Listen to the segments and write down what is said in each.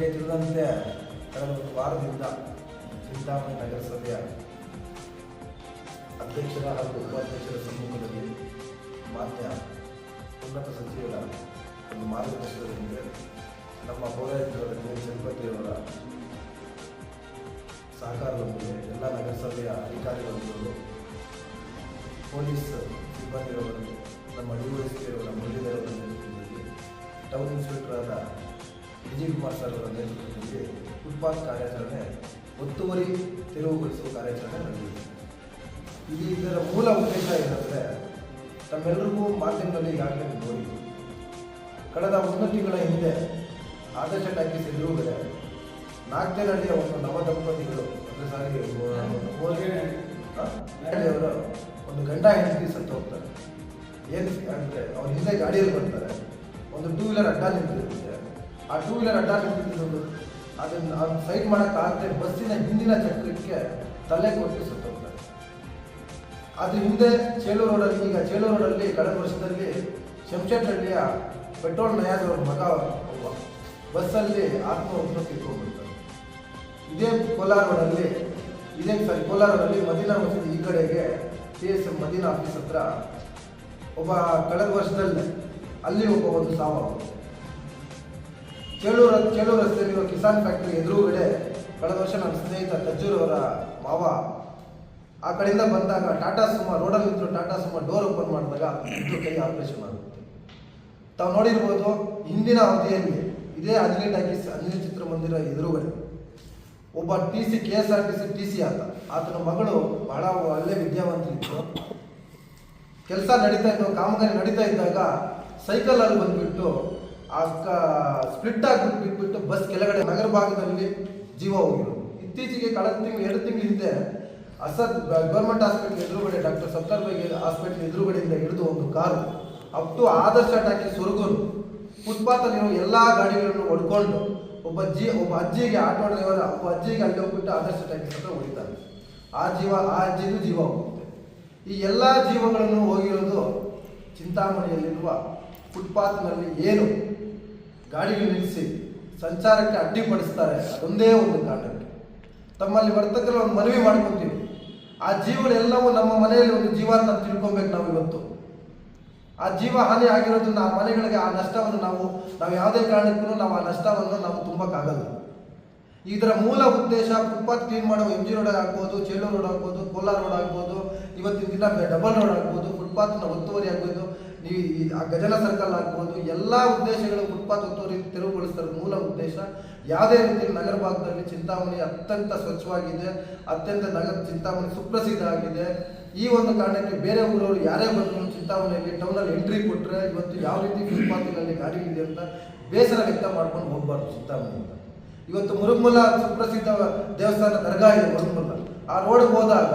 ನಿಮಗೆ ತಿಳಿದಂತೆ ಕಳೆದ ಒಂದು ವಾರದಿಂದ ಚಿಂತಾಮಣಿ ನಗರಸಭೆಯ ಅಧ್ಯಕ್ಷರ ಹಾಗೂ ಉಪಾಧ್ಯಕ್ಷರ ಸಮ್ಮುಖದಲ್ಲಿ ಮಾನ್ಯ ಉನ್ನತ ಸಚಿವರ ಒಂದು ಮಾರ್ಗದರ್ಶನದೊಂದಿಗೆ ನಮ್ಮ ಪೌರಾಯುಕ್ತರಾದ ಕೆ ಚಲಪತಿಯವರ ಸಹಕಾರದೊಂದಿಗೆ ಎಲ್ಲ ನಗರಸಭೆಯ ಅಧಿಕಾರಿಗಳೊಂದಿಗೆ ಪೊಲೀಸ್ ಸಿಬ್ಬಂದಿಯವರನ್ನು ನಮ್ಮ ಡಿ ಎಸ್ ಪಿ ಅವರ ಟೌನ್ ಇನ್ಸ್ಪೆಕ್ಟರ್ ಆದ ವಿಜಯ್ ಕುಮಾರ್ ಸರ್ ಅವರ ನೇತೃತ್ವದಲ್ಲಿ ಫುಟ್ಪಾತ್ ಕಾರ್ಯಾಚರಣೆ, ಒತ್ತುವರಿ ತೆರವುಗೊಳಿಸುವ ಕಾರ್ಯಾಚರಣೆ ನಡೆದಿದೆ. ಇಲ್ಲಿ ಇದರ ಮೂಲ ಉದ್ದೇಶ ಏನಂದರೆ, ತಮ್ಮೆಲ್ಲರಿಗೂ ಮಾಧ್ಯಮದಲ್ಲಿ ಈಗಾಗಲೇ ನೋಡಿ. ಕಳೆದ ಒಂದು ತಿಂಗಳ ಹಿಂದೆ ಆದರ್ಶ ಟಾಕೀಸ್ ಎದುರುಗಡೆ ನಾಗ್ತೇನಹಳ್ಳಿಯ ಒಂದು ನವ ದಂಪತಿಗಳು, ಅಂದರೆ ಸಾರಿ ಅವರು ಒಂದು ಗಂಡ ಹೆಂಡತಿ ಸತ್ತು ಹೋಗ್ತಾರೆ. ಏನು ಅಂದರೆ ಅವ್ರ ಹಿಂದೆ ಗಾಡಿಯಲ್ಲಿ ಬರ್ತಾರೆ ಒಂದು ಟೂ ವೀಲರ್ ಅಡ್ಡ ನಿಂತಿರುತ್ತೆ. ಆ ಟೂ ವೀಲರ್ ಅಡ್ಡ ಬಿಟ್ಟಿದ್ದು ಅದನ್ನು ಅದು ಸೈಡ್ ಮಾಡೋಕ್ಕಾಗದೆ ಬಸ್ಸಿನ ಹಿಂದಿನ ಚಕ್ರಕ್ಕೆ ತಲೆ ಕೊಟ್ಟು ಸತ್ತು ಅದು ಹಿಂದೆ ಚೇಳು ರೋಡಲ್ಲಿ, ಈಗ ಚೇಳು ರೋಡಲ್ಲಿ ಕಳೆದ ವರ್ಷದಲ್ಲಿ ಶಂಶೆಟ್ಟಹಳ್ಳಿಯ ಪೆಟ್ರೋಲ್ ನಯಾಜ್ ಅವ್ರ ಮಗ ಒಬ್ಬ. ಬಸ್ಸಲ್ಲಿ ಆತ್ಮಹತ್ಯೆ ತಿಳ್ಕೊಂಡ್ಬಿಡ್ತಾರೆ ಇದೇ ಕೋಲಾರ ರೋಡಲ್ಲಿ, ಇದೇ ಸಾರಿ ಕೋಲಾರ ರೋಡಲ್ಲಿ ಮದೀನಾ ಮಸೀದಿ ಈ ಕಡೆಗೆ C S M Madina office ಹತ್ರ ಒಬ್ಬ ಕಳೆದ ವರ್ಷದಲ್ಲಿ ಅಲ್ಲಿ ಒಬ್ಬ ಒಂದು ಸಾವಾಗುತ್ತೆ ಚೇಳೂರು ಕೇಳೂರು ರಸ್ತೆಯಲ್ಲಿರುವ ಕಿಸಾನ್ ಫ್ಯಾಕ್ಟರಿ ಎದುರುಗಡೆ ಕಳೆದ ವರ್ಷ ನನ್ನ ಸ್ನೇಹಿತ ತಜ್ಜೂರ್ ಅವರ ಮಾವ ಆ ಕಡೆಯಿಂದ ಬಂದಾಗ ಟಾಟಾ ಸುಮಾ ರೋಡಲ್ಲಿ ನಿಂತರು ಟಾಟಾ ಸುಮಾ ಡೋರ್ ಓಪನ್ ಮಾಡಿದಾಗ ಇಬ್ಬರು ಕೈ ಆಪರೇಷನ್ ಆಗುತ್ತೆ ತಾವು ನೋಡಿರ್ಬೋದು ಹಿಂದಿನ ಅವಧಿಯಲ್ಲಿ ಇದೇ ಅನಿಲ್ ಟಾಕೀಸ್ ಚಿತ್ರ ಚಿತ್ರಮಂದಿರ ಎದುರುಗಡೆ ಒಬ್ಬ T C, K S R T C T C ಆತ. ಆತನ ಮಗಳು ಬಹಳ ಒಳ್ಳೆ ವಿದ್ಯಾವಂತರಿತ್ತು ಕೆಲಸ ನಡೀತಾ ಇದ್ದು ಕಾಮಗಾರಿ ನಡೀತಾ ಇದ್ದಾಗ ಸೈಕಲಲ್ಲಿ ಬಂದ್ಬಿಟ್ಟು ಆ ಸ್ಪ್ಲಿಟ್ ಆಗಿಬಿಟ್ಟು ಬಿಟ್ಬಿಟ್ಟು ಬಸ್ ಕೆಳಗಡೆ ನಗರ ಭಾಗದಲ್ಲಿ ಜೀವ ಹೋಗಿರೋದು. ಇತ್ತೀಚೆಗೆ ಕಳೆದ ತಿಂಗಳು, ಎರಡು ತಿಂಗಳ ಹಿಂದೆ ಅಸದ್ ಗೌರ್ಮೆಂಟ್ ಹಾಸ್ಪಿಟಲ್ ಎದುರುಗಡೆ ಡಾಕ್ಟರ್ ಸತ್ತಾರ್ ಬೈ ಹಾಸ್ಪಿಟಲ್ ಎದುರುಗಡೆಯಿಂದ ಹಿಡಿದು ಒಂದು car up to Adarsha talkie ಸ್ವರ್ಗನು ಫುಟ್ಪಾತಲ್ಲಿರೋ ಎಲ್ಲ ಗಾಡಿಗಳನ್ನು ಹೊಡ್ಕೊಂಡು ಒಬ್ಬ ಅಜ್ಜಿ ಒಬ್ಬ ಅಜ್ಜಿಗೆ ಆಟೋ ಡ್ರೈವರ್, ಒಬ್ಬ ಅಜ್ಜಿಗೆ ಅಲ್ಲಿ ಹೋಗ್ಬಿಟ್ಟು ಆದರ್ಶ ಟಾಕಿ ಹತ್ರ ಹೊಡಿತಾರೆ ಆ ಜೀವ, ಆ ಅಜ್ಜಿಗೂ ಜೀವ ಹೋಗುತ್ತೆ. ಈ ಎಲ್ಲ ಜೀವಗಳನ್ನು ಹೋಗಿರೋದು ಚಿಂತಾಮಣಿಯಲ್ಲಿರುವ ಫುಟ್ಪಾತ್ನಲ್ಲಿ ಏನು? ಗಾಡಿಗಳು ನಿಲ್ಲಿಸಿ ಸಂಚಾರಕ್ಕೆ ಅಡ್ಡಿಪಡಿಸ್ತಾರೆ. ಅದೊಂದೇ ಒಂದು ಕಾರಣಕ್ಕೆ ತಮ್ಮಲ್ಲಿ ವರ್ತಕರು ಒಂದು ಮನವಿ ಮಾಡ್ಕೊತೀವಿ. ಆ ಜೀವಗಳೆಲ್ಲವೂ ನಮ್ಮ ಮನೆಯಲ್ಲಿ ಒಂದು ಜೀವ ಅಂತ ತಿಳ್ಕೊಬೇಕು ನಾವು ಇವತ್ತು. ಆ ಜೀವ ಹಾನಿ ಆಗಿರೋದನ್ನ ಆ ಮನೆಗಳಿಗೆ ಆ ನಷ್ಟವನ್ನು ನಾವು ನಾವು ಯಾವುದೇ ಕಾರಣಕ್ಕೂ ನಾವು ಆ ನಷ್ಟವನ್ನು ನಾವು ತುಂಬಕ್ಕಾಗಲ್ಲ. ಇದರ ಮೂಲ ಉದ್ದೇಶ ಫುಟ್ಪಾತ್ ಕ್ಲೀನ್ ಮಾಡೋ ಎಂ ಜಿ ರೋಡ್ ಆಗ್ಬೋದು, ಚೇಳೂರು ರೋಡ್ ಆಗ್ಬೋದು, ಕೋಲಾರ ರೋಡ್ ಆಗ್ಬೋದು, ಇವತ್ತಿನ ದಿನ ಡಬಲ್ ರೋಡ್ ಆಗ್ಬೋದು, ಫುಟ್ಪಾತ್ನ ಒತ್ತುವರಿ ಆಗ್ಬೋದು ನೀವು ಆ ಗಜನ ಸರ್ಕಲ್ ಆಗ್ಬೋದು ಎಲ್ಲ ಉದ್ದೇಶಗಳು ಫುಟ್ಪಾತ್ ಒತ್ತುವರಿ ತೆರವುಗೊಳಿಸ್ತಾರೆ ಮೂಲ ಉದ್ದೇಶ ಯಾವುದೇ ರೀತಿ ನಗರ ಭಾಗದಲ್ಲಿ ಚಿಂತಾಮಣಿ ಅತ್ಯಂತ ಸ್ವಚ್ಛವಾಗಿದೆ, ಅತ್ಯಂತ ನಗರ ಚಿಂತಾಮಣಿ ಸುಪ್ರಸಿದ್ಧ ಆಗಿದೆ. ಈ ಒಂದು ಕಾರಣಕ್ಕೆ ಬೇರೆ ಊರವರು ಯಾರೇ ಬಂದರೂ ಚಿಂತಾಮಣಿಯಲ್ಲಿ ಟೌನಲ್ಲಿ ಎಂಟ್ರಿ ಕೊಟ್ಟರೆ ಇವತ್ತು ಯಾವ ರೀತಿ ಗುಲ್ಭಾಗದಲ್ಲಿ ಗಾಡಿ ಇದೆ ಅಂತ ಬೇಸರ ವ್ಯಕ್ತ ಮಾಡ್ಕೊಂಡು ಹೋಗಬಾರ್ದು ಚಿಂತಾಮಣಿಯಿಂದ. ಇವತ್ತು ಮುರುಗ್ಮುಲ ಸುಪ್ರಸಿದ್ಧ ದೇವಸ್ಥಾನ ದರ್ಗಾ ಇದೆ ಮುರುಗ್ಮಲ. ಆ ರೋಡ್ಗೆ ಹೋದಾಗ,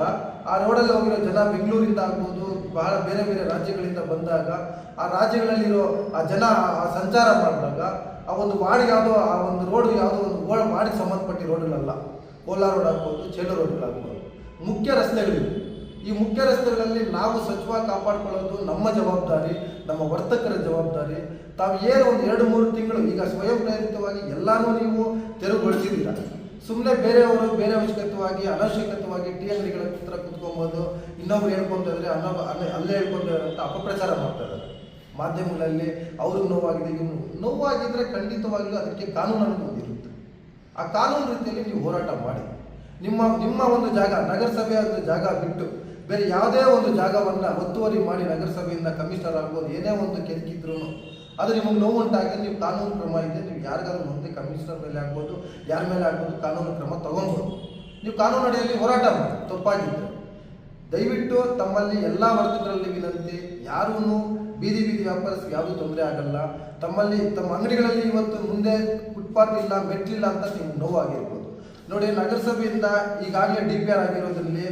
ಆ ರೋಡಲ್ಲಿ ಹೋಗಿರೋ ಜನ ಬೆಂಗಳೂರಿಂದ ಆಗ್ಬೋದು ಬಹಳ ಬೇರೆ ಬೇರೆ ರಾಜ್ಯಗಳಿಂದ ಬಂದಾಗ, ಆ ರಾಜ್ಯಗಳಲ್ಲಿರೋ ಆ ಜನ ಆ ಸಂಚಾರ ಮಾಡಿದಾಗ, ಆ ಒಂದು ವಾರ್ಡ್ ಯಾವುದೋ, ಆ ಒಂದು ರೋಡ್ ಯಾವುದೋ ಒಂದು ಮಾಡಿ ವಾರ್ಡಿಗೆ ಸಂಬಂಧಪಟ್ಟ ರೋಡ್ಗಳಲ್ಲ ಕೋಲಾರ ರೋಡ್ ಆಗ್ಬೋದು ಚೇಳು ರೋಡ್ಗಳಾಗ್ಬೋದು ಮುಖ್ಯ ರಸ್ತೆಗಳಿವೆ. ಈ ಮುಖ್ಯ ರಸ್ತೆಗಳಲ್ಲಿ ನಾವು ಸ್ವಚ್ಛವಾಗಿ ಕಾಪಾಡ್ಕೊಳ್ಳೋದು ನಮ್ಮ ಜವಾಬ್ದಾರಿ, ನಮ್ಮ ವರ್ತಕರ ಜವಾಬ್ದಾರಿ. ತಾವು ಏನೋ ಒಂದು ಎರಡು ಮೂರು ತಿಂಗಳು ಈಗ ಸ್ವಯಂ ಪ್ರೇರಿತವಾಗಿ ಎಲ್ಲಾನು ನೀವು ತೆರವುಗೊಳಿಸಿದ್ದೀರ? ಸುಮ್ಮನೆ ಬೇರೆಯವರು ಬೇರೆ ಅವಶ್ಯಕತವಾಗಿ ಅನವಶ್ಯಕತವಾಗಿ ಟಿ ಅಂಗಡಿಗಳ ಹತ್ರ ಕುತ್ಕೊಬೋದು, ಇನ್ನೊಬ್ರು ಹೇಳ್ಕೊಂಡಿದ್ರೆ ಅನ್ನೋ ಅಲ್ಲೇ ಅಲ್ಲೇ ಹೇಳ್ಕೊಂಡಿದ್ದಾರೆ ಅಂತ ಅಪಪ್ರಚಾರ ಮಾಡ್ತಾ ಇದ್ದಾರೆ. ಮಾಧ್ಯಮಗಳಲ್ಲಿ ಅವ್ರಿಗೆ ನೋವಾಗಿದೆ ಇವ್ನು ನೋವಾಗಿದ್ರೆ ಖಂಡಿತವಾಗಿಯೂ ಅದಕ್ಕೆ ಕಾನೂನು ಅನ್ನೋದು ಇರುತ್ತೆ ಆ ಕಾನೂನು ರೀತಿಯಲ್ಲಿ ನೀವು ಹೋರಾಟ ಮಾಡಿ. ನಿಮ್ಮ ನಿಮ್ಮ ಒಂದು ಜಾಗ ನಗರಸಭೆಯ ಒಂದು ಜಾಗ ಬಿಟ್ಟು ಬೇರೆ ಯಾವುದೇ ಒಂದು ಜಾಗವನ್ನು ಒತ್ತುವರಿ ಮಾಡಿ ನಗರಸಭೆಯಿಂದ ಕಮಿಷನರ್ ಆಗ್ಬೋದು, ಏನೇ ಒಂದು ಕೆದಕಿದ್ರು ಅದು ನಿಮಗೆ ನೋವು ಉಂಟಾಗಿ ನೀವು ಕಾನೂನು ಕ್ರಮ ಇದೆ ನೀವು ಯಾರಿಗಾದ್ರೂ ಮುಂದೆ ಕಮಿಷನರ್ ಮೇಲೆ ಆಗ್ಬೋದು, ಯಾರ ಮೇಲೆ ಆಗ್ಬೋದು ಕಾನೂನು ಕ್ರಮ ತಗೊಂಬೋದು. ನೀವು ಕಾನೂನು ಅಡಿಯಲ್ಲಿ ಹೋರಾಟ ಮಾಡಿ ತಪ್ಪಾಗಿದ್ದರೆ ದಯವಿಟ್ಟು ತಮ್ಮಲ್ಲಿ ಎಲ್ಲ ವರ್ತಕರಲ್ಲಿ ವಿನಂತಿ ಯಾರೂ ಬೀದಿ ಬೀದಿ ವ್ಯಾಪಾರಸ್ ಯಾವುದೂ ತೊಂದರೆ ಆಗಲ್ಲ. ತಮ್ಮಲ್ಲಿ, ತಮ್ಮ ಅಂಗಡಿಗಳಲ್ಲಿ ಇವತ್ತು ಮುಂದೆ ಫುಟ್ಪಾತ್ ಇಲ್ಲ ಮೆಟ್ಟಿಲ್ಲ ಅಂತ ನೀವು ನೋವಾಗಿರ್ಬೋದು ನೋಡಿ, ನಗರಸಭೆಯಿಂದ ಈಗಾಗಲೇ ಡಿ ಪಿ ಆರ್ ಆಗಿರೋದ್ರಲ್ಲಿ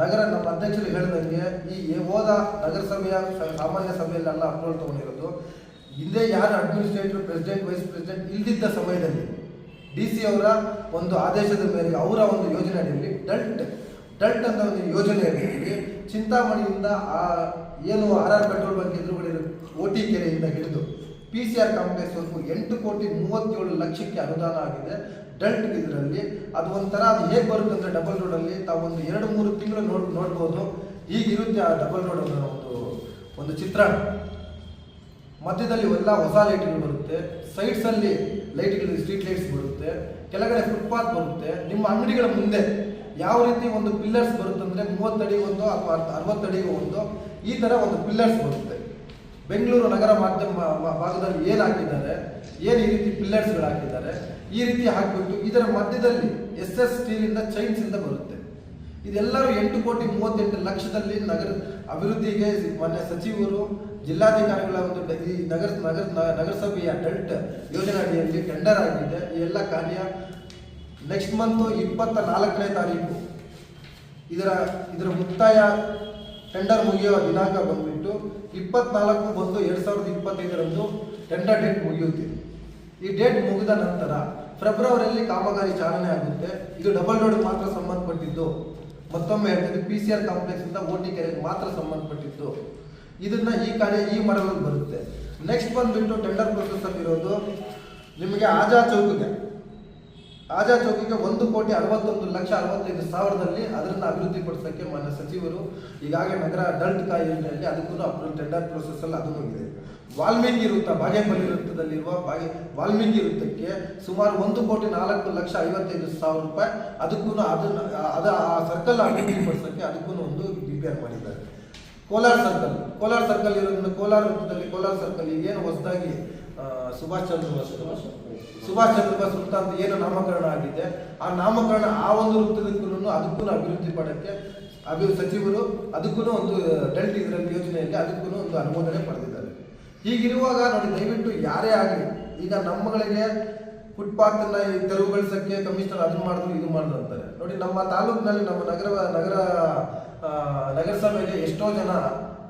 ನಗರ ನಮ್ಮ ಅಧ್ಯಕ್ಷರು ಹೇಳಿದಂಗೆ ಈ ಹೋದ ನಗರಸಭೆಯ ಸಾಮಾನ್ಯ ಸಭೆಯಲ್ಲೆಲ್ಲ ಅಪ್ರೂವಲ್ ತಗೊಂಡಿರೋದು. ಹಿಂದೆ ಯಾರು ಅಡ್ಮಿನಿಸ್ಟ್ರೇಟರ್ ಪ್ರೆಸಿಡೆಂಟ್ ವೈಸ್ ಪ್ರೆಸಿಡೆಂಟ್ ಇಲ್ದಿದ್ದ ಸಮಯದಲ್ಲಿ ಡಿ ಸಿ ಅವರ ಒಂದು ಆದೇಶದ ಮೇರೆಗೆ ಅವರ ಒಂದು ಯೋಜನೆ ಅಡಿಯಲ್ಲಿ ಡಲ್ಟ್ ಡಲ್ಟ್ ಅಂತ ಒಂದು ಯೋಜನೆ ಅಡಿಯಲ್ಲಿ ಚಿಂತಾಮಣಿಯಿಂದ ಆ ಏನು ಆರ್ ಆರ್ ಪೆಟ್ರೋಲ್ ಬಂಕ್ ಎದುರುಗಡೆ ಓ ಟಿ ಕೆರೆಯಿಂದ ಹಿಡಿದು ಪಿ ಸಿ ಆರ್ ಕಾಂಪ್ಲೆಕ್ಸ್ ವರ್ಗು ಎಂಟು ಕೋಟಿ ಮೂವತ್ತೇಳು ಲಕ್ಷಕ್ಕೆ ಅನುದಾನ ಆಗಿದೆ. ಡಲ್ಟ್ ಇದರಲ್ಲಿ ಅದು ಒಂಥರ ಅದು ಹೇಗೆ ಬರುತ್ತೆ ಅಂದರೆ ಡಬಲ್ ರೋಡಲ್ಲಿ ತಾವು ಒಂದು ಎರಡು ಮೂರು ತಿಂಗಳು ನೋಡ್ ನೋಡ್ಬೋದು. ಈಗಿರುತ್ತೆ ಆ ಡಬಲ್ ರೋಡ್ ಒಂದು ಒಂದು ಚಿತ್ರಣ. ಮಧ್ಯದಲ್ಲಿ ಎಲ್ಲ ಹೊಸ ಲೈಟ್ಗಳು ಬರುತ್ತೆ ಸೈಡ್ಸಲ್ಲಿ ಲೈಟ್ಗಳು ಸ್ಟ್ರೀಟ್ ಲೈಟ್ಸ್ ಬರುತ್ತೆ, ಕೆಳಗಡೆ ಫುಟ್ಪಾತ್ ಬರುತ್ತೆ. ನಿಮ್ಮ ಅಂಗಡಿಗಳ ಮುಂದೆ ಯಾವ ರೀತಿ ಒಂದು ಪಿಲ್ಲರ್ಸ್ ಬರುತ್ತೆ ಅಂದ್ರೆ ಮೂವತ್ತಡಿ ಒಂದು ಅಥವಾ ಅರವತ್ತಡಿಗೆ ಒಂದು, ಈ ಥರ ಒಂದು ಪಿಲ್ಲರ್ಸ್ ಬರುತ್ತೆ. ಬೆಂಗಳೂರು ನಗರ ಮಾಧ್ಯಮ ಭಾಗದಲ್ಲಿ ಏನು ಹಾಕಿದ್ದಾರೆ? ಏನು ಈ ರೀತಿ ಪಿಲ್ಲರ್ಸ್ಗಳು ಹಾಕಿದ್ದಾರೆ? ಈ ರೀತಿ ಹಾಕಿಬಿಟ್ಟು ಇದರ ಮಧ್ಯದಲ್ಲಿ ಎಸ್ ಎಸ್ ಸ್ಟೀಲಿಂದ ಇಂದ ಬರುತ್ತೆ. ಇದೆಲ್ಲರೂ ಎಂಟು ಕೋಟಿ ಮೂವತ್ತೆಂಟು ಲಕ್ಷದಲ್ಲಿ ನಗರ ಅಭಿವೃದ್ಧಿಗೆ ಮಾನ್ಯ ಸಚಿವರು ಜಿಲ್ಲಾಧಿಕಾರಿಗಳ ಒಂದು ಈ ನಗರ ನಗರ ನಗರಸಭೆಯ ಡಲ್ಟ್ ಯೋಜನೆ ಅಡಿಯಲ್ಲಿ ಟೆಂಡರ್ ಆಗಿದೆ. ಈ ಎಲ್ಲ ಕಾರ್ಯ ನೆಕ್ಸ್ಟ್ ಮಂತ್ ಇಪ್ಪತ್ತ ನಾಲ್ಕನೇ ತಾರೀಕು. ಇದರ ಇದರ ಮುಕ್ತಾಯ ಟೆಂಡರ್ ಮುಗಿಯುವ ದಿನಾಂಕ ಬಂದ್ಬಿಟ್ಟು ಇಪ್ಪತ್ನಾಲ್ಕು ಬಂದು ಎರಡು ಸಾವಿರದ ಇಪ್ಪತ್ತೈದರಂದು ಟೆಂಡರ್ ಡೇಟ್ ಮುಗಿಯುತ್ತೆ. ಈ ಡೇಟ್ ಮುಗಿದ ನಂತರ ಫೆಬ್ರವರಿಯಲ್ಲಿ ಕಾಮಗಾರಿ ಚಾಲನೆ ಆಗುತ್ತೆ. ಇದು ಡಬಲ್ ರೋಡ್ ಮಾತ್ರ ಸಂಬಂಧಪಟ್ಟಿದ್ದು. ಮತ್ತೊಮ್ಮೆ ಹೇಳ್ತೀನಿ ಪಿ ಸಿ ಆರ್ ಕಾಂಪ್ಲೆಕ್ಸ್ ಇಂದ ಓಟಿ ಕೆರೆಗೆ ಮಾತ್ರ ಸಂಬಂಧಪಟ್ಟಿದ್ದು. ಇದನ್ನ ಈ ಕಾರ್ಯ ಈ ಮರಗಳು ಬರುತ್ತೆ. ನೆಕ್ಸ್ಟ್ ಬಂದ್ಬಿಟ್ಟು ಟೆಂಡರ್ ಪ್ರೊಸೆಸ್ ಅಲ್ಲಿ ಇರೋದು ನಿಮಗೆ ಆಜಾ ಚೌಕಿಗೆ. ಆಜಾ ಚೌಕಿಗೆ ಒಂದು ಕೋಟಿ ಅರವತ್ತೊಂದು ಲಕ್ಷ ಅರವತ್ತೈದು ಸಾವಿರದಲ್ಲಿ ಅದನ್ನ ಅಭಿವೃದ್ಧಿ ಪಡಿಸೋಕ್ಕೆ ಮಾನ್ಯ ಸಚಿವರು ಈಗಾಗಲೇ ನಗರ ಅಡಲ್ಟ್ ಕಾ ಯೋಜನೆಯಲ್ಲಿ ಅದಕ್ಕೂ ಅಪ್ರೂವ್ ಟೆಂಡರ್ ಪ್ರೊಸೆಸ್ ಅಲ್ಲಿ ಅದು ಇದೆ ವಾಲ್ಮೀಕಿ ವೃತ್ತ ಬಾಗೇಪಲ್ಲಿ ವೃತ್ತದಲ್ಲಿರುವ ಬಾಗೆ ವಾಲ್ಮೀಕಿ ವೃತ್ತಕ್ಕೆ ಸುಮಾರು ಒಂದು ಕೋಟಿ ನಾಲ್ಕು ಲಕ್ಷ ಐವತ್ತೈದು ಸಾವಿರ ರೂಪಾಯಿ ಅದಕ್ಕೂ ಅದನ್ನು, ಅದ ಆ ಸರ್ಕಲ್ ಅಭಿವೃದ್ಧಿ ಪಡಿಸೋಕ್ಕೆ ಅದಕ್ಕೂ ಒಂದು ರಿಪೇರ್ ಮಾಡಿದ್ದಾರೆ. ಕೋಲಾರ ಸರ್ಕಲ್ ಕೋಲಾರ ಸರ್ಕಲ್ ಇರೋದ್ರಿಂದ ಕೋಲಾರ ವೃತ್ತದಲ್ಲಿ ಕೋಲಾರ ಸರ್ಕಲ್ ಏನು ಹೊಸದಾಗಿ ಸುಭಾಷ್ ಚಂದ್ರ ಬೋಸ್ ಸುಭಾಷ್ ಚಂದ್ರ ಬೋಸ್ ವೃತ್ತ ಅಂತ ಏನು ನಾಮಕರಣ ಆಗಿದೆ ಆ ನಾಮಕರಣ ಆ ಒಂದು ವೃತ್ತದಕ್ಕೂ ಅದಕ್ಕೂ ಅಭಿವೃದ್ಧಿ ಪಡೋಕ್ಕೆ ಅಭಿ, ಸಚಿವರು ಅದಕ್ಕೂ ಒಂದು ಡೆಲ್ಟ್ ಇದರಲ್ಲಿ ಯೋಜನೆಯಲ್ಲಿ ಅದಕ್ಕೂ ಒಂದು ಅನುಮೋದನೆ ಪಡೆದಿದ್ದಾರೆ. ಹೀಗಿರುವಾಗ ನೋಡಿ, ದಯವಿಟ್ಟು ಯಾರೇ ಆಗಲಿ, ಈಗ ನಮ್ಮಗಳಿಗೆ ಫುಟ್ಪಾತ್ ತೆರವುಗೊಳಿಸೋಕ್ಕೆ ತೆರವುಗೊಳಿಸಕ್ಕೆ ಕಮಿಷನರ್ ಅದನ್ನು ಮಾಡಿದ್ರು, ಇದು ಮಾಡಿದ್ರು ಅಂತಾರೆ. ನೋಡಿ, ನಮ್ಮ ತಾಲೂಕಿನಲ್ಲಿ, ನಮ್ಮ ನಗರ ನಗರ ನಗರಸಭೆಗೆ ಎಷ್ಟೋ ಜನ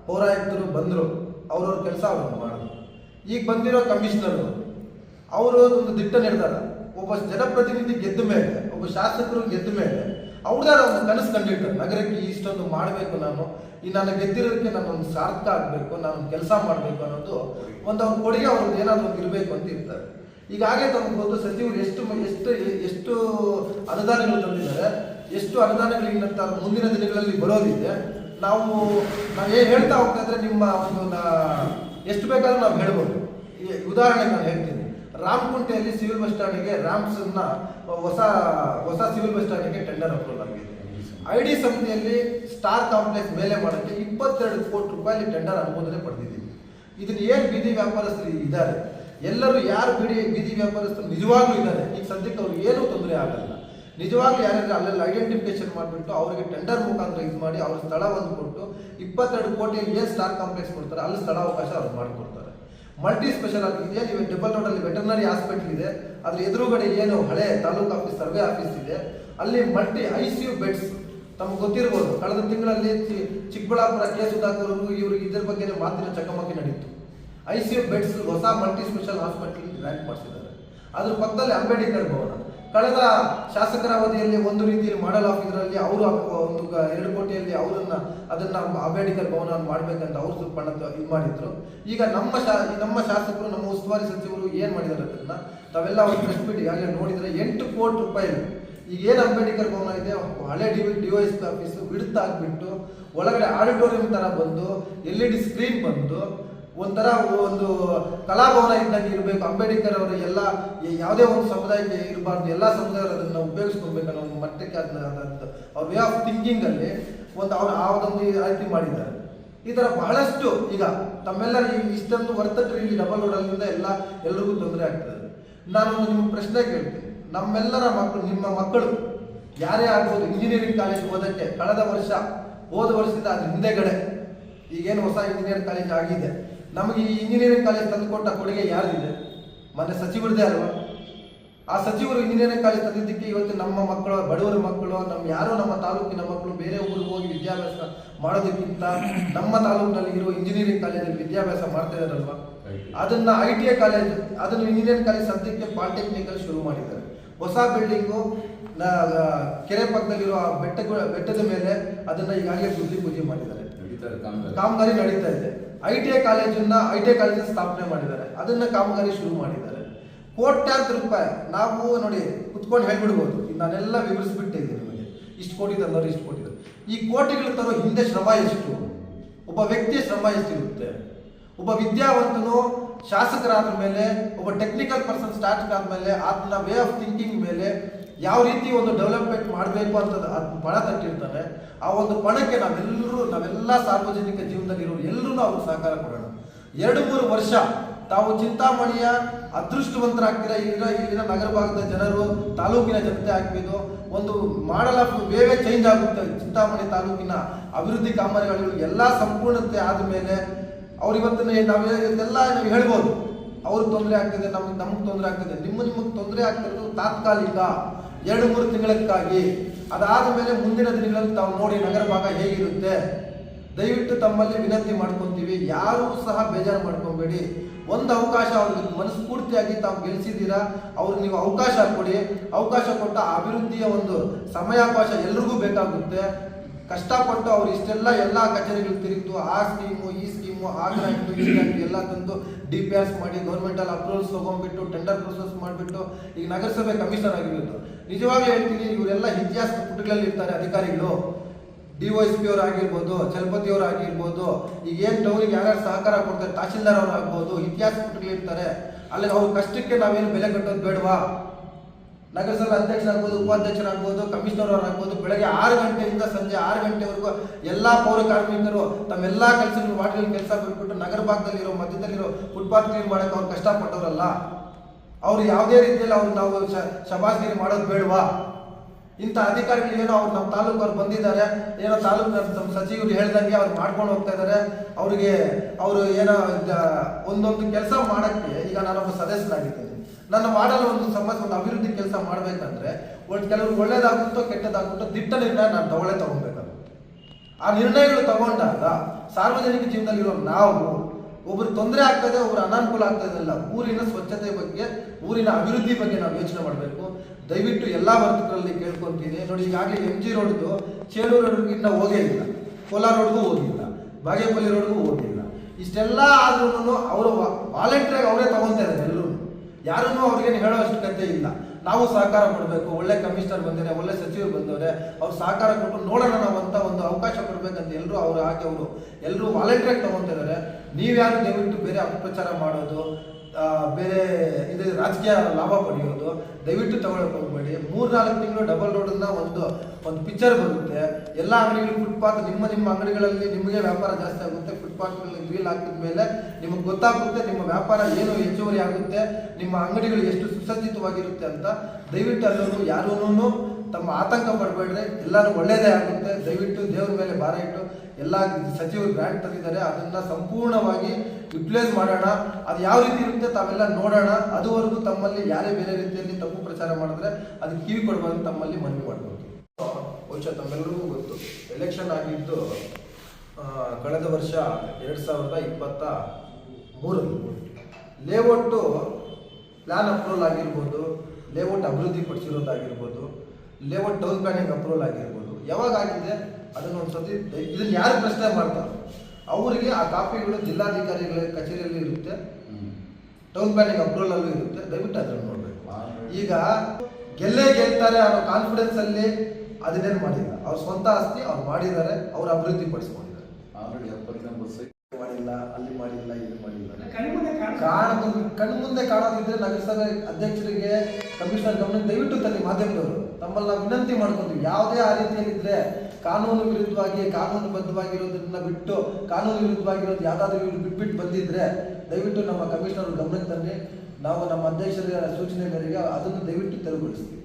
ಪೌರಾಯುಕ್ತರು ಬಂದರು. ಅವ್ರವ್ರ ಕೆಲಸ ಅವ್ರನ್ನ ಮಾಡಿದ್ರು. ಈಗ ಬಂದಿರೋ ಕಮಿಷನರು ಅವರು ಒಂದು ದಿಟ್ಟ ನಿರ್ಧಾರ. ಒಬ್ಬ ಜನಪ್ರತಿನಿಧಿ ಗೆದ್ದ ಮೇಲೆ, ಒಬ್ಬ ಶಾಸಕರು ಗೆದ್ದ ಮೇಲೆ ಅವ್ರದ್ದಾರ ಒಂದು ಕನಸು ಕಂಡಿರ್ತಾರೆ ನಗರಕ್ಕೆ ಇಷ್ಟೊಂದು ಮಾಡಬೇಕು ನಾನು. ಈ ನಾನು ಗೆದ್ದಿರೋದಕ್ಕೆ ನಾನು ಒಂದು ಸಾರ್ಥಕ ಆಗಬೇಕು, ನಾನು ಕೆಲಸ ಮಾಡಬೇಕು ಅನ್ನೋದು ಒಂದು ಅವ್ರ ಕೊಡುಗೆ ಅವ್ರದ್ದು ಏನಾದ್ರು ಇರಬೇಕು ಅಂತ ಇರ್ತಾರೆ. ಈಗಾಗಲೇ ತಮಗೆ ಗೊತ್ತು ಸಚಿವರು ಎಷ್ಟು ಎಷ್ಟು ಎಷ್ಟು ಅನುದಾನಗಳು ತಂದಿದ್ದಾರೆ. ಎಷ್ಟು ಅನುದಾನಗಳು ಇನ್ನು ಮುಂದಿನ ದಿನಗಳಲ್ಲಿ ಬರೋದಿದೆ ನಾವು ನಾವು ಏನು ಹೇಳ್ತಾ ಹೋಗ್ತಾ ನಿಮ್ಮ ಒಂದು ಎಷ್ಟು ಬೇಕಾದ್ರೂ ನಾವು ಹೇಳ್ಬೋದು. ಉದಾಹರಣೆಗೆ ನಾನು ಹೇಳ್ತೀನಿ. ರಾಮಕುಂಟೆಯಲ್ಲಿ ಸಿವಿಲ್ ಬಸ್ ಸ್ಟ್ಯಾಂಡ್ಗೆ ರಾಮ್ಸನ್ನ, ಹೊಸ ಹೊಸ ಸಿವಿಲ್ ಬಸ್ ಸ್ಟ್ಯಾಂಡಿಗೆ ಟೆಂಡರ್ ಅಪ್ರೂವಲ್ ಆಗಿದೆ ಐ ಡಿ ಸಮಿತಿಯಲ್ಲಿ ಸ್ಟಾರ್ ಕಾಂಪ್ಲೆಕ್ಸ್ ಮೇಲೆ ಮಾಡೋಕ್ಕೆ ಇಪ್ಪತ್ತೆರಡು ಕೋಟಿ ರೂಪಾಯಿ ಟೆಂಡರ್ ಅನುಮೋದನೆ ಪಡೆದಿದ್ದೀವಿ ಇದನ್ನ ಏನು ಬೀದಿ ವ್ಯಾಪಾರಸ್ಥರು ಇದ್ದಾರೆ? ಎಲ್ಲರೂ ಯಾರು ಬೀದಿ ಬೀದಿ ವ್ಯಾಪಾರಸ್ಥರು ನಿಜವಾಗ್ಲೂ ಇದ್ದಾರೆ? ಈಗ ಸದ್ಯಕ್ಕೆ ಅವ್ರಿಗೆ ಏನೂ ತೊಂದರೆ ಆಗಲ್ಲ. ನಿಜವಾಗ್ಲೂ ಯಾರ್ಯಾರು ಅಲ್ಲೆಲ್ಲ ಐಡೆಂಟಿಫಿಕೇಶನ್ ಮಾಡಿಬಿಟ್ಟು ಅವರಿಗೆ ಟೆಂಡರ್ ಮುಖಾಂತರ ಇದು ಮಾಡಿ ಅವ್ರ ಸ್ಥಳವನ್ನು ಕೊಟ್ಟು ಇಪ್ಪತ್ತೆರಡು ಕೋಟಿ ಸ್ಟಾರ್ ಕಾಂಪ್ಲೆಕ್ಸ್ ಕೊಡ್ತಾರೆ, ಅಲ್ಲಿ ಸ್ಥಳ ಅವಕಾಶ ಅವ್ರು ಮಾಡಿಕೊಡ್ತಾರೆ. ಮಲ್ಟಿ ಸ್ಪೆಷಾಲಿಟಿ ಇದೆ ನೀವು ಡಿಬಲ್ ರೋಡಲ್ಲಿ ವೆಟರ್ನರಿ ಹಾಸ್ಪಿಟಲ್ ಇದೆ, ಅದ್ರ ಎದುರುಗಡೆ ಏನು ಹಳೆ ತಾಲೂಕು ಆಫೀಸ್ ಸರ್ವೆ ಆಫೀಸ್ ಇದೆ, ಅಲ್ಲಿ multi I C U beds ತಮ್ಗೆ ಗೊತ್ತಿರ್ಬೋದು. ಕಳೆದ ತಿಂಗಳಲ್ಲಿ ಚಿಕ್ಕಬಳ್ಳಾಪುರ ಕೆ ಸುಧಾಕರ್ ಇವ್ರಿಗೆ ಇದ್ರ ಬಗ್ಗೆ ಮಾತಿನ ಚಕಮಕಿ ನಡೀತು. ಐ ಸಿ ಯು ಬೆಡ್ಸ್ ಹೊಸ ಮಲ್ಟಿ ಸ್ಪೆಷಲ್ ಹಾಸ್ಪಿಟಲ್ ರ್ಯಾಂಕ್ ಮಾಡಿಸಿದ್ದಾರೆ. ಅದ್ರ ಪಕ್ಕದಲ್ಲಿ ಅಂಬೇಡ್ಕರ್ ಭವನ. ಕಳೆದ ಶಾಸಕರ ಅವಧಿಯಲ್ಲಿ ಒಂದು ರೀತಿಯಲ್ಲಿ ಮಾಡಲ್ ಆಫ್ ಇದರಲ್ಲಿ ಅವರು ಒಂದು ಎರಡು ಕೋಟಿಯಲ್ಲಿ ಅವರನ್ನ ಅದನ್ನ ಅಂಬೇಡ್ಕರ್ ಭವನ ಮಾಡ್ಬೇಕಂತ ಅವರು ಸ್ವಲ್ಪ ಇದು ಮಾಡಿದ್ರು. ಈಗ ನಮ್ಮ ನಮ್ಮ ಶಾಸಕರು, ನಮ್ಮ ಉಸ್ತುವಾರಿ ಸಚಿವರು ಏನ್ ಮಾಡಿದ್ದಾರೆ ಅದನ್ನ ತಾವೆಲ್ಲ ಅವ್ರು ಪ್ರೆಸ್ ಮೀಟ್ ಈಗಾಗಲೇ ನೋಡಿದ್ರೆ ಎಂಟು ಕೋಟಿ ರೂಪಾಯಿ ಈಗ ಏನು ಅಂಬೇಡ್ಕರ್ ಭವನ ಇದೆ? ಹಳೆ D D Y S office ಬಿಡುತ್ತ ಆಗ್ಬಿಟ್ಟು ಒಳಗಡೆ ಆಡಿಟೋರಿಯಂ ತರ ಬಂದು ಎಲ್ ಇ ಡಿ ಸ್ಕ್ರೀನ್ ಬಂದು ಒಂಥರ ಒಂದು ಕಲಾಭವನ ಇದ್ದಂಗೆ ಇರಬೇಕು. ಅಂಬೇಡ್ಕರ್ ಅವರು ಎಲ್ಲ ಯಾವುದೇ ಒಂದು ಸಮುದಾಯಕ್ಕೆ ಇರಬಾರ್ದು, ಎಲ್ಲ ಸಮುದಾಯರು ಅದನ್ನು ಉಪಯೋಗಿಸ್ಕೊಬೇಕು ಅನ್ನೋ ಒಂದು ಮಟ್ಟಕ್ಕೆ ಅದನ್ನ ಅವ್ರ ವೇ ಆಫ್ ಥಿಂಕಿಂಗ್ ಅಲ್ಲಿ ಒಂದು ಅವ್ರು ಆ ಒಂದು ಆಯ್ಕೆ ಮಾಡಿದ್ದಾರೆ. ಈ ಥರ ಬಹಳಷ್ಟು ಈಗ ತಮ್ಮೆಲ್ಲರ ಈ ಇಷ್ಟೊಂದು ವರ್ತಕರು ಇಲ್ಲಿ ಡಬಲ್ ರೋಡಲ್ಲಿಂದ ಎಲ್ಲ ಎಲ್ರಿಗೂ ತೊಂದರೆ ಆಗ್ತದೆ. ನಾನು ನಿಮ್ಮ ಪ್ರಶ್ನೆ ಕೇಳ್ತೀನಿ. ನಮ್ಮೆಲ್ಲರ ಮಕ್ಕಳು ನಿಮ್ಮ ಮಕ್ಕಳು ಯಾರೇ ಆಗ್ಬೋದು ಇಂಜಿನಿಯರಿಂಗ್ ಕಾಲೇಜ್ ಓದಕ್ಕೆ, ಕಳೆದ ವರ್ಷ ಹೋದ ವರ್ಷದಿಂದ ಅದ್ರ ಹಿಂದೆಗಡೆ ಈಗೇನು ಹೊಸ ಇಂಜಿನಿಯರಿಂಗ್ ಕಾಲೇಜ್ ಆಗಿದೆ. ನಮಗೆ ಈ ಇಂಜಿನಿಯರಿಂಗ್ ಕಾಲೇಜ್ ತಂದುಕೊಟ್ಟ ಕೊಡುಗೆ ಯಾರಿದೆ ಮೊನ್ನೆ ಸಚಿವರದೇ ಅಲ್ವಾ? ಆ ಸಚಿವರು ಇಂಜಿನಿಯರಿಂಗ್ ಕಾಲೇಜ್ ತಂದಿದ್ದಕ್ಕೆ ಇವತ್ತು ನಮ್ಮ ಮಕ್ಕಳು ಬಡವರ ಮಕ್ಕಳು ನಮ್ಮ ಯಾರೋ ನಮ್ಮ ತಾಲೂಕಿನ ಮಕ್ಕಳು ಬೇರೆ ಊರಿಗೆ ಹೋಗಿ ವಿದ್ಯಾಭ್ಯಾಸ ಮಾಡೋದಕ್ಕಿಂತ ನಮ್ಮ ತಾಲೂಕಿನಲ್ಲಿ ಇರುವ ಇಂಜಿನಿಯರಿಂಗ್ ಕಾಲೇಜಲ್ಲಿ ವಿದ್ಯಾಭ್ಯಾಸ ಮಾಡ್ತಾ ಇದಾರಲ್ವಾ? ಅದನ್ನ ಐ ಟಿ ಐ ಕಾಲೇಜ್ ಅದನ್ನು ಇಂಜಿನಿಯರಿಂಗ್ ಕಾಲೇಜ್ ಸದ್ಯಕ್ಕೆ ಪಾಲಿಟೆಕ್ನಿಕಲ್ ಶುರು ಮಾಡಿದ್ದಾರೆ. ಹೊಸ ಬಿಲ್ಡಿಂಗು ಕೆರೆ ಪಕ್ಕದಲ್ಲಿರುವ ಬೆಟ್ಟ ಬೆಟ್ಟದ ಮೇಲೆ ಅದನ್ನ ಈಗಾಗಲೇ ಬುದ್ಧಿ ಪೂಜೆ ಮಾಡಿದ್ದಾರೆ. ಕಾಮಗಾರಿ ನಡೀತಾ ಇದೆ. ಐ ಟಿ ಐ ಕಾಲೇಜನ್ನ ಐ ಟಿ ಐ ಕಾಲೇಜನ್ನ ಸ್ಥಾಪನೆ ಮಾಡಿದ್ದಾರೆ. ಅದನ್ನ ಕಾಮಗಾರಿ ಶುರು ಮಾಡಿದ್ದಾರೆ. ಕೋಟ್ಯಾಂತರ ರೂಪಾಯಿ ನಾವು ನೋಡಿ ಕುತ್ಕೊಂಡು ಹೇಳ್ಬಿಡ್ಬೋದು. ನಾನೆಲ್ಲ ವಿವರಿಸ್ಬಿಟ್ಟಿದ್ದೀನಿ ನಿಮಗೆ. ಇಷ್ಟು ಕೋಟಿ ತಂದವರು ಇಷ್ಟು ಕೋಟಿ. ಈ ಕೋಟಿಗಳು ತರೋ ಹಿಂದೆ ಶ್ರಮ ಎಷ್ಟು? ಒಬ್ಬ ವ್ಯಕ್ತಿಯ ಶ್ರಮ ಎಷ್ಟಿರುತ್ತೆ? ಒಬ್ಬ ವಿದ್ಯಾವಂತನು ಶಾಸಕರಾದ ಮೇಲೆ ಒಬ್ಬ ಟೆಕ್ನಿಕಲ್ ಪರ್ಸನ್ ಸ್ಟಾರ್ಟ್ ಆದ್ಮೇಲೆ, ಆತನ ವೇ ಆಫ್ ಥಿಂಕಿಂಗ್ ಮೇಲೆ ಯಾವ ರೀತಿ ಒಂದು ಡೆವಲಪ್ಮೆಂಟ್ ಮಾಡಬೇಕು ಅಂತ ಅದು ಪಣ ತಟ್ಟಿರ್ತಾರೆ ಆ ಒಂದು ಪಣಕ್ಕೆ ನಾವೆಲ್ಲರೂ, ನಾವೆಲ್ಲ ಸಾರ್ವಜನಿಕ ಜೀವನದಲ್ಲಿ ಇರೋರು ಎಲ್ಲರೂ ಅವ್ರಿಗೆ ಸಹಕಾರ ಕೊಡೋಣ. ಎರಡು, ಮೂರು ವರ್ಷ ತಾವು ಚಿಂತಾಮಣಿಯ ಅದೃಷ್ಟವಂತರಾಗ್ತೀರಾ? ಇಲ್ಲಿನ ಇಲ್ಲಿನ ನಗರ ಭಾಗದ ಜನರು, ತಾಲೂಕಿನ ಜನತೆ ಆಗ್ಬೋದು ಒಂದು ಮಾಡಲ್ ಆಫ್ ಚೇಂಜ್ ಆಗುತ್ತೆ. ಚಿಂತಾಮಣಿ ತಾಲೂಕಿನ ಅಭಿವೃದ್ಧಿ ಕಾಮಗಾರಿಗಳು ಎಲ್ಲ ಸಂಪೂರ್ಣತೆ ಆದಮೇಲೆ ಅವ್ರು ಇವತ್ತಿನ ನಾವು ಇದೆಲ್ಲ ನಾವು ಹೇಳ್ಬೋದು. ಅವ್ರಿಗೆ ತೊಂದರೆ ಆಗ್ತದೆ, ನಮ್ಗೆ, ನಮಗೆ ತೊಂದರೆ ಆಗ್ತದೆ. ನಿಮ್ಮ, ನಿಮಗೆ ತೊಂದರೆ ಆಗ್ತಿರೋದು ತಾತ್ಕಾಲಿಕ. ಎರಡು, ಮೂರು ತಿಂಗಳಕ್ಕಾಗಿ ಅದಾದ ಮೇಲೆ ಮುಂದಿನ ದಿನಗಳಲ್ಲಿ ತಾವು ನೋಡಿ ನಗರ ಭಾಗ ಹೇಗಿರುತ್ತೆ. ದಯವಿಟ್ಟು ತಮ್ಮಲ್ಲಿ ವಿನಂತಿ ಮಾಡ್ಕೊತೀವಿ. ಯಾರೂ ಸಹ ಬೇಜಾರು ಮಾಡ್ಕೊಬೇಡಿ. ಒಂದು ಅವಕಾಶ ಅವ್ರಿಗೆ ಮನಸ್ಫೂರ್ತಿಯಾಗಿ ತಾವು ಗೆಲ್ಸಿದ್ದೀರಾ? ಅವ್ರಿಗೆ ನೀವು ಅವಕಾಶ ಕೊಡಿ. ಅವಕಾಶ ಕೊಟ್ಟ ಅಭಿವೃದ್ಧಿಯ ಒಂದು ಸಮಯಾವಕಾಶ ಎಲ್ರಿಗೂ ಬೇಕಾಗುತ್ತೆ. ಕಷ್ಟಪಟ್ಟು ಅವ್ರು ಇಷ್ಟೆಲ್ಲ ಎಲ್ಲ ಕಚೇರಿಗಳು ತಿರುಗಿತು ಆ ಸ್ಕೀಮು, ಈ ಆ ಗ್ರಾಂಟು ಈ ಎಲ್ಲ ತಂದು ಡಿ ಪಿ ಆರ್ಸ್ ಮಾಡಿ ಗೌರ್ಮೆಂಟಲ್ಲಿ ಅಪ್ರೂವಲ್ಸ್ ತೊಗೊಂಡ್ಬಿಟ್ಟು ಟೆಂಡರ್ ಪ್ರೊಸೆಸ್ ಮಾಡಿಬಿಟ್ಟು, ಈಗ ನಗರಸಭೆ ಕಮಿಷನರ್ ಆಗಿರೋದು. ನಿಜವಾಗ್ಲೂ ಹೇಳ್ತೀನಿ, ಇವರೆಲ್ಲ ಇತಿಹಾಸ ಪುಟಗಳಲ್ಲಿ ಇರ್ತಾರೆ ಅಧಿಕಾರಿಗಳು. ಡಿ ಒ ಎಸ್ ಪಿ ಅವ್ರು ಆಗಿರ್ಬೋದು, ಚಲಪತಿ ಅವ್ರು ಆಗಿರ್ಬೋದು, ಈಗ ಏನು ಟೌನಿಗೆ ಯಾರ್ಯಾರು ಸಹಕಾರ ಕೊಡ್ತಾರೆ, ತಹಶೀಲ್ದಾರ್ ಅವ್ರು ಆಗ್ಬೋದು ಇತಿಹಾಸ ಪುಟಗಳಿರ್ತಾರೆ. ಅಲ್ಲಿ ಅವ್ರ ಕಷ್ಟಕ್ಕೆ ನಾವೇನು ಬೆಲೆ ಕಟ್ಟೋದು ಬೇಡವಾ? ನಗರಸಭೆ ಅಧ್ಯಕ್ಷರಾಗ್ಬೋದು, ಉಪಾಧ್ಯಕ್ಷರಾಗ್ಬೋದು ಕಮಿಷನರ್ ಅವರಾಗ್ಬೋದು ಬೆಳಗ್ಗೆ ಆರು ಗಂಟೆಯಿಂದ ಸಂಜೆ ಆರು ಗಂಟೆವರೆಗೂ ಎಲ್ಲ ಪೌರ ಕಾರ್ಮಿಕರು ತಮ್ಮೆಲ್ಲ ಕೆಲಸಗಳು ವಾರ್ಡ್ಗಳ ಕೆಲಸ ಬಿಟ್ಬಿಟ್ಟು ನಗರ ಭಾಗದಲ್ಲಿರೋ, ಮಧ್ಯದಲ್ಲಿರೋ ಫುಟ್ಪಾತ್ ಕ್ಲೀನ್ ಮಾಡಕ್ಕೆ ಅವ್ರು ಕಷ್ಟಪಟ್ಟವರಲ್ಲ? ಅವ್ರು ಯಾವುದೇ ರೀತಿಯಲ್ಲಿ ಅವ್ರು ನಾವು ಶಬಾಸ್ಗಿರಿ ಮಾಡೋದು ಬೇಡವಾ? ಇಂಥ ಅಧಿಕಾರಿಗಳು ಏನೋ ಅವ್ರು ನಮ್ಮ ತಾಲೂಕು ಬಂದಿದ್ದಾರೆ, ಏನೋ ತಾಲೂಕಿನ ನಮ್ಮ ಸಚಿವರು ಹೇಳ್ದಂಗೆ ಅವ್ರು ಮಾಡ್ಕೊಂಡು ಹೋಗ್ತಾ ಇದ್ದಾರೆ, ಅವರಿಗೆ ಅವರು ಏನೋ ಒಂದೊಂದು ಕೆಲಸ ಮಾಡೋಕ್ಕೆ ಈಗ ನಾನೊಬ್ಬ ಸದಸ್ಯನಾಗಿದ್ದೀನಿ. ನನ್ನ ಮಾಡಲು ಒಂದು ಸಮಸ್ಯೆ ಒಂದು ಅಭಿವೃದ್ಧಿ ಕೆಲಸ ಮಾಡಬೇಕಂದ್ರೆ ಒಂದು ಕೆಲವರು ಒಳ್ಳೇದಾಗುತ್ತೋ ಕೆಟ್ಟದಾಗುತ್ತೋ ದಿಟ್ಟ ನಿರ್ಣಯ ನಾನು ತಗೊಳ್ಳೇ ತಗೊಬೇಕಾಗುತ್ತೆ ಆ ನಿರ್ಣಯಗಳು ತಗೊಂಡಾಗ ಸಾರ್ವಜನಿಕ ಜೀವನದಲ್ಲಿರೋ ನಾವು ಒಬ್ಬರು ತೊಂದರೆ ಆಗ್ತದೆ, ಒಬ್ರು ಅನಾನುಕೂಲ ಆಗ್ತದೆ ಅಲ್ಲ ಊರಿನ ಸ್ವಚ್ಛತೆ ಬಗ್ಗೆ, ಊರಿನ ಅಭಿವೃದ್ಧಿ ಬಗ್ಗೆ ನಾವು ಯೋಚನೆ ಮಾಡಬೇಕು. ದಯವಿಟ್ಟು ಎಲ್ಲ ವರ್ತಕರಲ್ಲಿ ಕೇಳ್ಕೊತೀನಿ. ನೋಡಿ, ಈಗಾಗಲೇ ಎಂ ಜಿ ರೋಡ್ದು ಚೇಲೂರು ರೋಡ್ಗಿಂತ ಹೋಗೇ ಇಲ್ಲ. ಕೋಲಾರ ರೋಡ್ಗೂ ಹೋಗಿಲ್ಲ ಬಾಗೇಪಲ್ಲಿ ರೋಡ್ಗೂ ಹೋಗಿಲ್ಲ ಇಷ್ಟೆಲ್ಲ ಆದ್ರೂ ಅವರು ವಾಲಂಟಿಯರ್ ಅವರೇ ತಗೊಂತಾರೆ ಇದ್ದಾರೆ ಎಲ್ಲರೂ. ಯಾರನ್ನೂ ಅವ್ರಿಗೇನು ಹೇಳೋ ಅವಶ್ಯಕತೆ ಇಲ್ಲ. ನಾವು ಸಹಕಾರ ಕೊಡಬೇಕು, ಒಳ್ಳೆ ಕಮಿಷನರ್ ಬಂದರೆ ಒಳ್ಳೆ ಸಚಿವರು ಬಂದವರೆ, ಅವ್ರು ಸಹಕಾರ ಕೊಟ್ಟು ನೋಡೋಣ ನಾವು ಅಂತ ಒಂದು ಅವಕಾಶ ಕೊಡ್ಬೇಕಂತ ಎಲ್ಲರೂ ಅವ್ರು ಹಾಕಿ ಅವರು ಎಲ್ಲರೂ ವಾಲಂಟಿಯರ್ ತಗೊಂತಿದ್ದಾರೆ. ನೀವ್ಯಾರು ದಯವಿಟ್ಟು ಬೇರೆ ಅಪಪ್ರಚಾರ ಮಾಡೋದು ಬೇರೆ ಇದು ರಾಜಕೀಯ ಲಾಭ ಪಡೆಯೋದು, ದಯವಿಟ್ಟು ತಗೊಳಕ್ ಹೋಗ್ಬೇಡಿ. ಮೂರ್ನಾಲ್ಕು ತಿಂಗಳು ಡಬಲ್ ರೋಡನ್ನ ಒಂದು ಒಂದು ಪಿಕ್ಚರ್ ಬರುತ್ತೆ. ಎಲ್ಲ ಅಂಗಡಿಗಳು ಫುಟ್ಪಾತ್ ನಿಮ್ಮ ನಿಮ್ಮ ಅಂಗಡಿಗಳಲ್ಲಿ ನಿಮಗೆ ವ್ಯಾಪಾರ ಜಾಸ್ತಿ ಆಗುತ್ತೆ ಫುಟ್ಪಾತ್ಗಳಲ್ಲಿ ಗ್ರೀಲ್ ಹಾಕಿದ ಮೇಲೆ ನಿಮಗೆ ಗೊತ್ತಾಗುತ್ತೆ ನಿಮ್ಮ ವ್ಯಾಪಾರ ಏನು ಹೆಚ್ಚುವರಿ ಆಗುತ್ತೆ, ನಿಮ್ಮ ಅಂಗಡಿಗಳು ಎಷ್ಟು ಸುಸಜ್ಜಿತವಾಗಿರುತ್ತೆ ಅಂತ. ದಯವಿಟ್ಟು ಎಲ್ಲರೂ ಯಾರೂ ತಮ್ಮ ಆತಂಕ ಪಡಬೇಡ್ರಿ, ಎಲ್ಲರೂ ಒಳ್ಳೆಯದೇ ಆಗುತ್ತೆ. ದಯವಿಟ್ಟು ದೇವ್ರ ಮೇಲೆ ಭಾರ ಇಟ್ಟು ಎಲ್ಲ ಸಚಿವರು ಗ್ರ್ಯಾಂಡ್ ತಂದಿದ್ದಾರೆ, ಅದನ್ನು ಸಂಪೂರ್ಣವಾಗಿ ಯುಟಿಲೈಸ್ ಮಾಡೋಣ. ಅದು ಯಾವ ರೀತಿ ಇರುತ್ತೆ ತಾವೆಲ್ಲ ನೋಡೋಣ. ಅದುವರೆಗೂ ತಮ್ಮಲ್ಲಿ ಯಾರೇ ಬೇರೆ ರೀತಿಯಲ್ಲಿ ತಪ್ಪು ಪ್ರಚಾರ ಮಾಡಿದ್ರೆ ಅದು ಕಿವಿ ಕೊಡಬಾರ್ದು ತಮ್ಮಲ್ಲಿ ಮನವಿ ಮಾಡ್ಬೋದು. ಬಹುಶಃ ತಮ್ಮೆಲ್ಲರಿಗೂ ಗೊತ್ತು. ಎಲೆಕ್ಷನ್ ಆಗಿದ್ದು ಕಳೆದ ವರ್ಷ ಎರಡು ಸಾವಿರದ ಇಪ್ಪತ್ತ ಮೂರಲ್ಲಿ ಲೇಔಟು ಪ್ಲ್ಯಾನ್ ಅಪ್ರೂವಲ್ ಆಗಿರ್ಬೋದು, ಲೇಔಟ್ ಅಭಿವೃದ್ಧಿ ಪಡಿಸಿರೋದಾಗಿರ್ಬೋದು, ಲೇಔಟ್ ಟೌನ್ ಪ್ಲಾನಿಂಗ್ ಅಪ್ರೂವಲ್ ಆಗಿರ್ಬೋದು. ಯಾವಾಗ ಆಗಿದೆ? ಅದನ್ನ ಒಂದು ಸತಿ ಇದನ್ನ ಯಾರು ಪ್ರಶ್ನೆ ಮಾಡ್ತಾರೆ ಅವರಿಗೆ ಆ ಕಾಪಿಗಳು ಜಿಲ್ಲಾಧಿಕಾರಿಗಳ ಕಚೇರಿಯಲ್ಲಿ ಇರುತ್ತೆ. ಟೌನ್ ಪ್ಲಾನಿಂಗ್ ಅಪ್ರೂವಲ್ ಅಲ್ಲೂ ಇರುತ್ತೆ. ದಯವಿಟ್ಟು ಅದನ್ನು ನೋಡಬೇಕು. ಈಗ ಗೆಲ್ಲೇ ಗೆಲ್ತಾರೆ ಅನ್ನೋ ಕಾನ್ಫಿಡೆನ್ಸ್ ಅಲ್ಲಿ ಅದನ್ನೇನು ಮಾಡಿಲ್ಲ. ಅವ್ರ ಸ್ವಂತ ಆಸ್ತಿ ಅವ್ರು ಮಾಡಿದ್ದಾರೆ, ಅವ್ರು ಅಭಿವೃದ್ಧಿ ಪಡಿಸ್ಕೊಂಡಿದ್ದಾರೆ. ಆಲ್ರೆಡಿ ಎಪ್ಪತ್ತೊಂಬತ್ತು ಸೈಟ್ ಮಾಡಿಲ್ಲ ಅಲ್ಲಿ ಮಾಡಿಲ್ಲ ಇಲ್ಲಿ ಮಾಡಿಲ್ಲ. ಕಾಣದು ಕಣ್ಣು ಮುಂದೆ ಕಾಣೋದಿದ್ರೆ ನಗರಸಭೆ ಅಧ್ಯಕ್ಷರಿಗೆ ಕಮಿಷನರ್ ಗಮನ ದಯವಿಟ್ಟು ತನ್ನಿ ಮಾಧ್ಯಮದವರು. ತಮ್ಮಲ್ಲಿ ನಾವು ವಿನಂತಿ ಮಾಡ್ಕೊಂಡು ಯಾವುದೇ ಆ ರೀತಿಯಲ್ಲಿದ್ದರೆ ಕಾನೂನು ವಿರುದ್ಧವಾಗಿ ಕಾನೂನು ಬದ್ಧವಾಗಿರೋದನ್ನ ಬಿಟ್ಟು ಕಾನೂನು ವಿರುದ್ಧವಾಗಿರೋದು ಯಾವ್ದಾದ್ರು ಇವರು ಬಿಟ್ಬಿಟ್ಟು ಬಂದಿದ್ರೆ ದಯವಿಟ್ಟು ನಮ್ಮ ಕಮಿಷನರ್ ಗಮನಕ್ಕೆ ತನ್ನಿ. ನಾವು ನಮ್ಮ ಅಧ್ಯಕ್ಷರ ಸೂಚನೆ ಮೇರೆಗೆ ಅದನ್ನು ದಯವಿಟ್ಟು ತೆರವುಗೊಳಿಸ್ತೀವಿ.